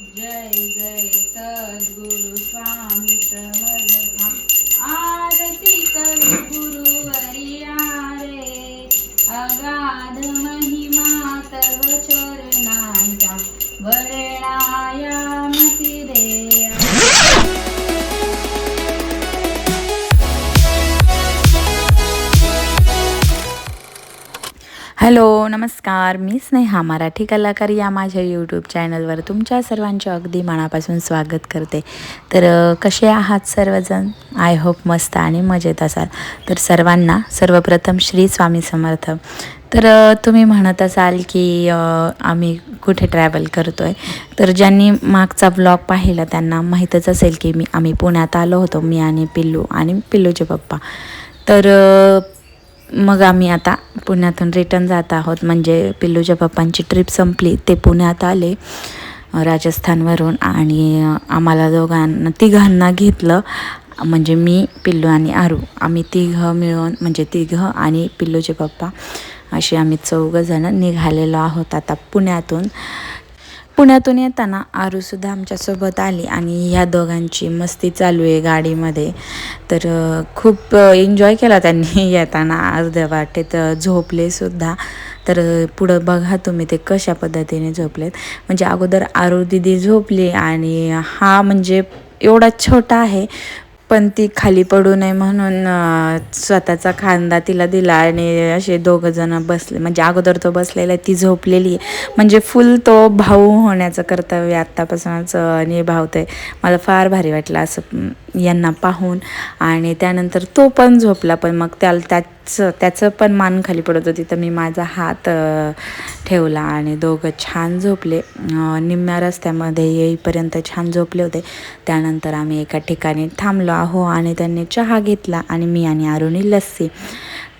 जय जय सद्गुरु स्वामी समर्था. आरती करू गुरुवर्या रे अगाध महिमा तव चरणांचा वर्णाया हॅलो नमस्कार. मी स्नेहा मराठी कलाकार या माझ्या यूट्यूब चॅनलवर तुमच्या सर्वांचे अगदी मनापासून स्वागत करते. तर कसे आहात सर्वजण? आय होप मस्त आणि मजेत असाल. तर सर्वांना सर्वप्रथम श्री स्वामी समर्थ. तर तुम्ही म्हणत असाल की आम्ही कुठे ट्रॅव्हल करतो आहे तर ज्यांनी मागचा ब्लॉग पाहिला त्यांना माहीतच असेल की मी आम्ही पुण्यात आलो होतो मी आणि पिल्लू आणि पिल्लूचे पप्पा. तर मग आम्ही आता पुण्यातून रिटर्न जात आहोत. म्हणजे पिल्लूच्या पप्पांची ट्रिप संपली. ते पुण्यात आले राजस्थानवरून आणि आम्हाला दोघांना तिघांना घेतलं. म्हणजे मी पिल्लू आणि आरू. आम्ही तिघं मिळून म्हणजे तिघं आणि पिल्लूचे पप्पा असे आम्ही चौघंजणं निघालेलो आहोत आता पुण्यातून. पुण्यातून येताना आरूसुद्धा आमच्यासोबत आली आणि ह्या दोघांची मस्ती चालू आहे गाडीमध्ये. तर खूप एन्जॉय केला त्यांनी येताना. अर्ध्या वाटेत झोपलेसुद्धा तर पुढं बघा तुम्ही ते कशा पद्धतीने झोपलेत. म्हणजे अगोदर आरू दिदी झोपली आणि हा म्हणजे एवढा छोटा आहे. पण ती खाली पडू नये म्हणून स्वतःचा खांदा तिला दिला आणि असे दोघं जण बसले. म्हणजे अगोदर तो बसलेला आहे ती झोपलेली आहे. म्हणजे फुल तो भाऊ होण्याचं कर्तव्य आत्तापासूनच अ, आहे मला फार भारी वाटलं असं यांना पाहून. आणि त्यानंतर तो पण झोपला पण मग त्याला त्याचं त्याचं पण मान खाली पडत होती. तर मी माझा हात ठेवला आणि दोघं छान झोपले. निम्म्या रस्त्यामध्ये येईपर्यंत छान झोपले होते. त्यानंतर आम्ही एका ठिकाणी थांबलो आहो आणि त्यांनी चहा घेतला आणि मी आणि अरुणी लस्सी.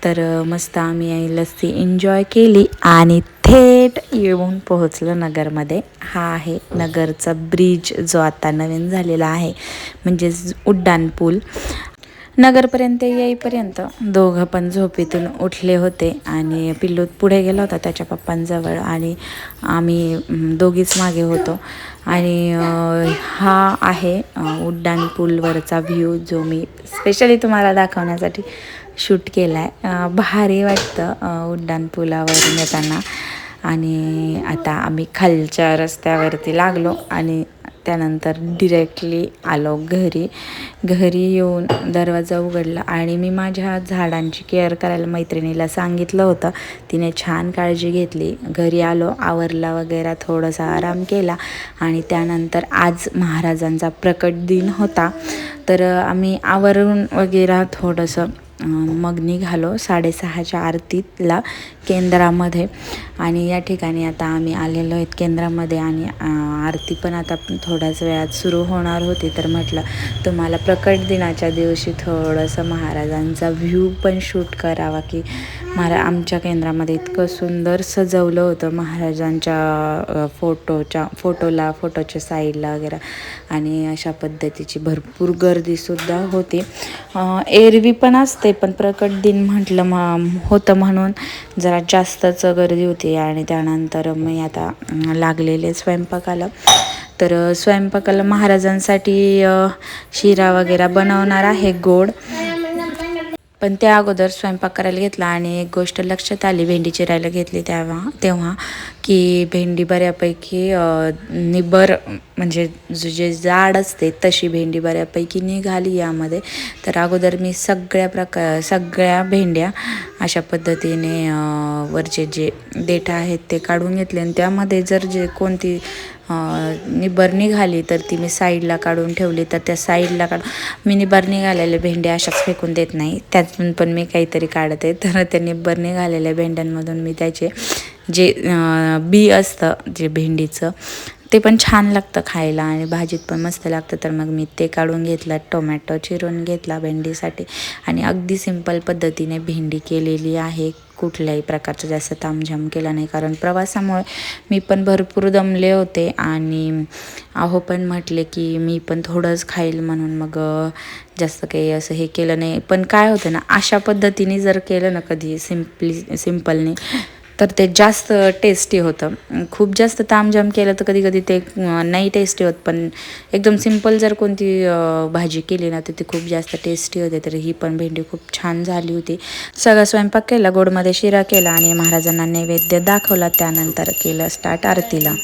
तर मस्त आम्ही लस्सी एन्जॉय केली आणि थेट येऊन पोहोचलो नगरमध्ये. हा आहे नगरचा ब्रिज जो आता नवीन झालेला आहे. म्हणजेच उड्डाण पूल. नगरपर्यंत येईपर्यंत. दोघं पण झोपेतून उठले होते आणि पिल्लू पुढे गेला होता त्याच्या पप्पांजवळ आणि आम्ही दोघीच मागे होतो. आणि हा आहे उड्डाण पूलवरचा व्ह्यू जो मी स्पेशली तुम्हाला दाखवण्यासाठी शूट केला आहे भारी वाटतं उड्डाण पुलावरून येताना. आणि आता आम्ही खालच्या रस्त्यावरती लागलो आणि त्यानंतर डिरेक्टली आलो घरी. घरी येऊन दरवाजा उघडला आणि मी माझ्या झाडांची केअर करायला मैत्रिणीला सांगितलं होतं. तिने छान काळजी घेतली. घरी आलो आवरला वगैरे थोडासा आराम केला आणि त्यानंतर आज महाराजांचा प्रकट दिन होता. तर आम्ही आवरून वगैरे थोडंसं मग निघालो साडेसहाच्या आरतीला केंद्रामध्ये. आणि या ठिकाणी आता आम्ही आलेलो आहेत केंद्रामध्ये आणि आरती पण आता थोड्याच वेळात सुरू होणार होती. तर म्हटलं तुम्हाला प्रकट दिनाच्या दिवशी थोडंसं महाराजांचा व्ह्यू पण शूट करावा की महारा आमच्या केंद्रामध्ये इतकं सुंदर सजवलं होतं महाराजांच्या फोटोच्या फोटोला फोटोच्या साईडला वगैरे. आणि अशा पद्धतीची भरपूर गर्दीसुद्धा होती. एरवी पण असते पण प्रकट दिन म्हटलं म होतं म्हणून जरा जास्तच गर्दी होती. आणि त्यानंतर मी आता लागलेले स्वयंपाकाला. तर स्वयंपाकाला महाराजांसाठी शिरा वगैरे बनवणार आहे गोड. पण त्या अगोदर स्वयंपाक करायला घेतला आणि एक गोष्ट लक्षात आली भेंडी चिरायला घेतली तेव्हा तेव्हा की भेंडी बऱ्यापैकी निबर म्हणजे जे जाड असते तशी भेंडी बऱ्यापैकी निघाली यामध्ये. तर अगोदर मी सगळ्या प्रकार सगळ्या भेंड्या अशा पद्धतीने वरचे जे देठ आहेत ते काढून घेतले आणि त्यामध्ये जर जे कोणती अ, निबर निघाली तर ती मी साईडला काढून ठेवली तर त्या साईडला काढ मी निबर घालेल्या भेंड्या अशाच फेकून देत नाही. त्यातून पण मी काहीतरी काढते. तर त्या निब्बर निघालेल्या भेंड्यांमधून मी त्याचे जे बी असतं जे भेंडीचं ते पण छान लागतं खायला आणि भाजीत पण मस्त लागतं. तर मग मी ते काढून घेतलं टोमॅटो चिरून घेतला भेंडीसाठी आणि अगदी सिंपल पद्धतीने भेंडी केलेली आहे. कुठल्याही प्रकारचं जास्त तामझाम केला नाही. कारण प्रवासामुळे मी पण भरपूर दमले होते आणि अहो पण म्हटले की मी पण थोडंच खाईल म्हणून मग जास्त काही असं हे केलं नाही. पण काय होतं ना अशा पद्धतीने जर केलं ना कधी सिम्पली सिम्पलने तर ते जास्त टेस्टी होतं. खूप जास्त तामझाम केलं तर कधी कधी ते नाही टेस्टी होत पण एकदम सिंपल जर कोणती भाजी केली ना तर ती खूप जास्त टेस्टी होते. तर ही पण भेंडी खूप छान झाली होती. सगळा स्वयंपाक केला गोडमध्ये शिरा केला आणि महाराजांना नैवेद्य दाखवला. त्यानंतर केलं स्टार्ट आरतीला.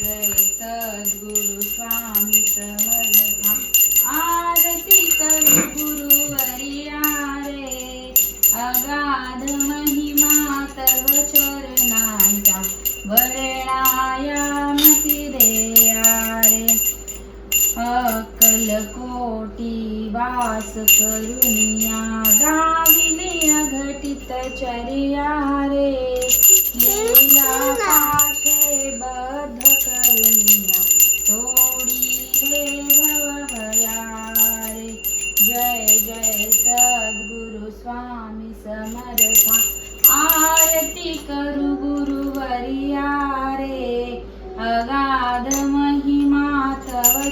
अगाध महिमा तव वर्णायामती रे अकल कोटी वास करुनिया दाविने अघटित चर्या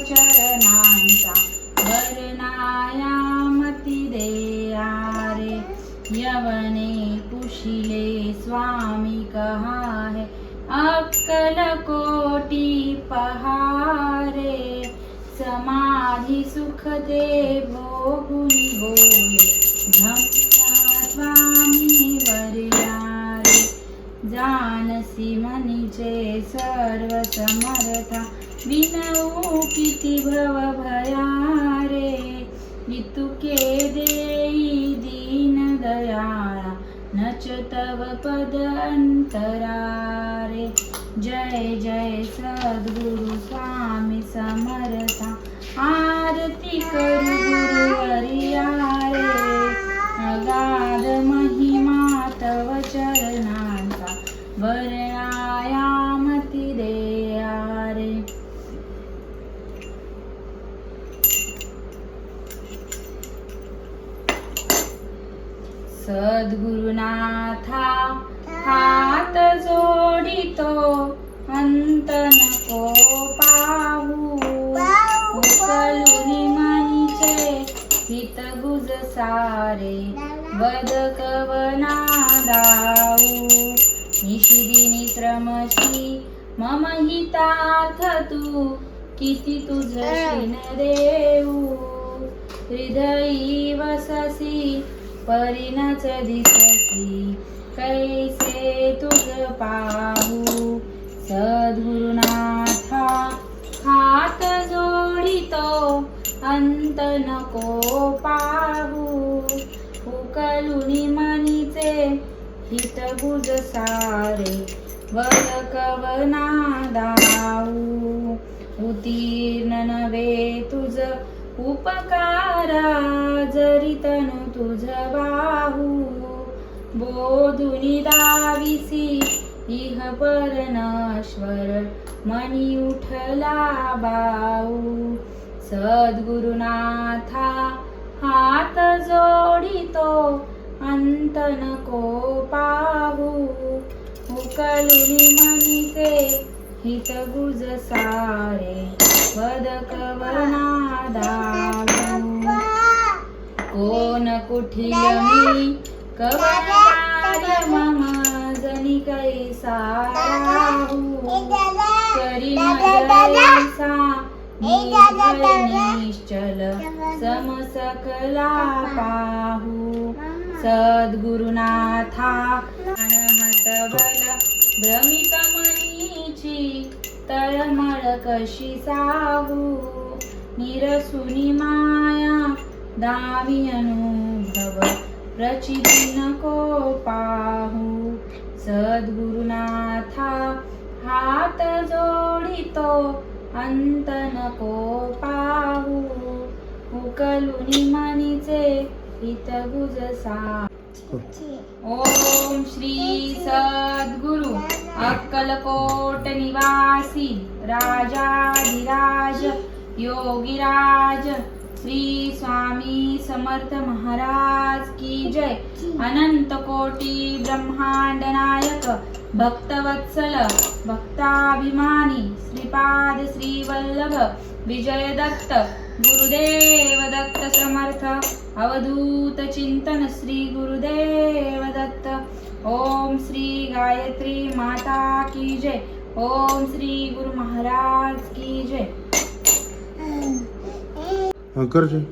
तव चरणांचा वर्णायामती देया रे यवने पुशिले स्वामी कहा है अक्कल कोटी पहारे. समाधि सुख दे भोगुनी बोले धम्या स्वामी वर्यारे जानसी मनीचे सर्व समर्था विनऊ किती भव भयारे इतुके देई दीन दयाळा नच तव पद अंतरारे जय जय सद्गुरु स्वामी समर्था आरती करू गुरुवरिया रे अगाध महिमा तव चरणांचा वर्णायामती सद्गुरुनाथा हात जोडितो अंत नको पाहू. उकलुनी मनीचे हित गुज सारे वद कवना दाऊ निशिदिनी श्रमशी मम हितार्थ तू किती तुझ देऊ. हृदयी वससी परिणच दिससी. कैसे तुझ पाहू? सद्गुरुनाथा हात जोडितो अंत नको पाहू. उकलुनी मनीचे हित गुज सारे वद कवना दाऊ. उतीर्ण नवे तुझ उपकारा जरी तनु तुझ बाहू बोधुनी दाविसी इह परनश्वर मनी उठला बाऊ सद्गुरुनाथा हात जोडितो अंत नको पाहू. उकलुनी मनीचे हित गुज सारे वद कवना कोण कुठील मी? कवन मम जनी कैसा करी जैसा निश्चल निश्चल पाहू. सद्गुरुनाथा अनहत बल भ्रमित मनीची तळमळ कशी साहू? निरसुनी माया दावी अनुभव प्रचिदिन को पाहू? सद्गुरुनाथा हात जोडितो अंत नको पाहू? उकलुनी मनीचे ओम श्री सद्गुरु अक्कलकोट निवासी राजाधिराज योगीराज श्री स्वामी समर्थ महाराज की जय। अनंत कोटी ब्रह्मांड नायक भक्तवत्सल भक्ताभिमानी श्रीपाद श्री वल्लभ विजय दत्त गुरुदेव दत्त अवधूत चिंतन श्री गुरुदेव दत्त ओम श्री गायत्री माता की जय ओम श्री गुरु महाराज की जय कर जय